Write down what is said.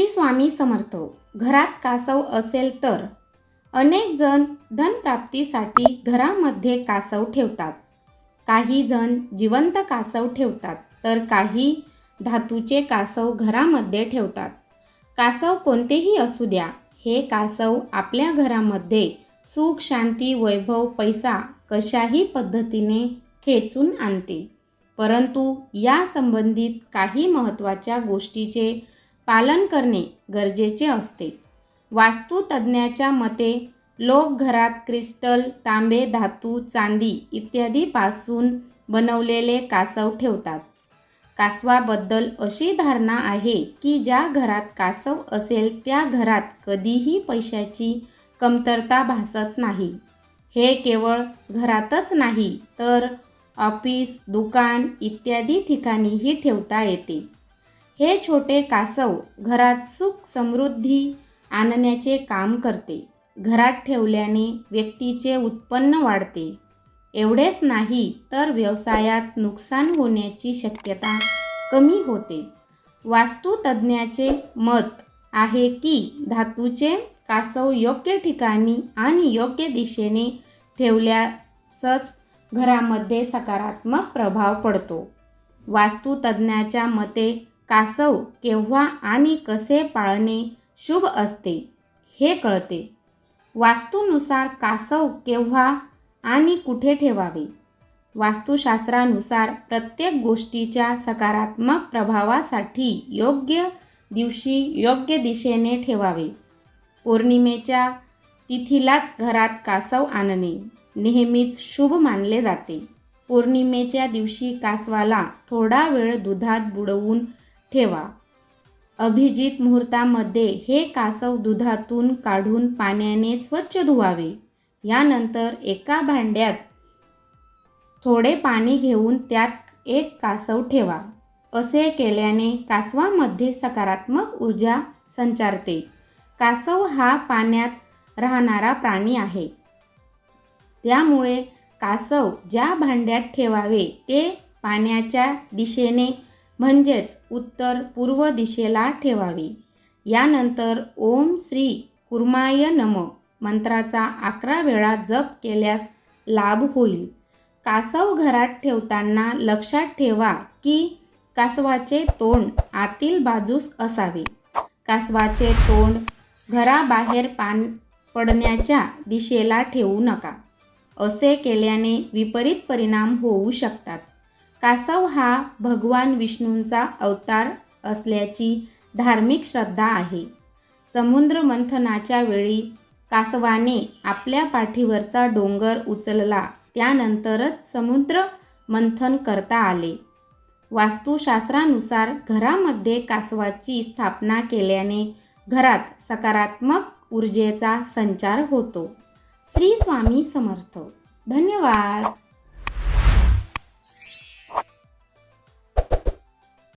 श्री स्वामी समर्थ घरात कासव असेल तर अनेक जण धनप्राप्तीसाठी घरामध्ये कासव ठेवतात. काही जण जिवंत कासव ठेवतात तर काही धातूचे कासव घरामध्ये ठेवतात. कासव कोणतेही असू द्या हे कासव आपल्या घरामध्ये सुख शांती वैभव पैसा कशाही पद्धतीने खेचून आणते. परंतु या संबंधित काही महत्त्वाच्या गोष्टीचे पालन करणे गरजेचे असते. वास्तुतज्ज्ञाच्या मते लोक घरात क्रिस्टल तांबे धातू चांदी इत्यादीपासून बनवलेले कासव ठेवतात. कासवाबद्दल अशी धारणा आहे की ज्या घरात कासव असेल त्या घरात कधीही पैशाची कमतरता भासत नाही. हे केवळ घरातच नाही तर ऑफिस दुकान इत्यादी ठिकाणीही ठेवता येते. हे छोटे कासव घरात सुख समृद्धी आणण्याचे काम करते. घरात ठेवल्याने व्यक्तीचे उत्पन्न वाढते. एवढेच नाही तर व्यवसायात नुकसान होण्याची शक्यता कमी होते. वास्तुतज्ज्ञाचे मत आहे की धातूचे कासव योग्य ठिकाणी आणि योग्य दिशेने ठेवल्यासच घरामध्ये सकारात्मक प्रभाव पडतो. वास्तुतज्ज्ञाच्या मते कासव केव्हा आणि कसे पाळणे शुभ असते हे कळते. वास्तूनुसार कासव केव्हा आणि कुठे ठेवावे? वास्तुशास्त्रानुसार प्रत्येक गोष्टीच्या सकारात्मक प्रभावासाठी योग्य दिवशी योग्य दिशेने ठेवावे. पौर्णिमेच्या तिथीलाच घरात कासव आणणे नेहमीच शुभ मानले जाते. पौर्णिमेच्या दिवशी कासवाला थोडा वेळ दुधात बुडवून ठेवा. अभिजित मुहूर्तामध्ये हे कासव दुधातून काढून पाण्याने स्वच्छ धुवावे. यानंतर एका भांड्यात थोडे पाणी घेऊन त्यात एक कासव ठेवा. असे केल्याने कासवामध्ये सकारात्मक ऊर्जा संचारते. कासव हा पाण्यात राहणारा प्राणी आहे. त्यामुळे कासव ज्या भांड्यात ठेवावे ते पाण्याच्या दिशेने म्हणजेच उत्तर पूर्व दिशेला ठेवावे. यानंतर ओम श्री कुर्माय नम मंत्राचा अकरा वेळा जप केल्यास लाभ होईल. कासव घरात ठेवताना लक्षात ठेवा की कासवाचे तोंड आतील बाजूस असावे. कासवाचे तोंड घराबाहेर पान पडण्याच्या दिशेला ठेवू नका. असे केल्याने विपरीत परिणाम होऊ शकतात. कासव हा भगवान विष्णूंचा अवतार असल्याची धार्मिक श्रद्धा आहे. समुद्र मंथनाच्या वेळी कासवाने आपल्या पाठीवरचा डोंगर उचलला त्यानंतरच समुद्र मंथन करता आले. वास्तुशास्त्रानुसार घरामध्ये कासवाची स्थापना केल्याने घरात सकारात्मक ऊर्जेचा संचार होतो. श्री स्वामी समर्थ. धन्यवाद.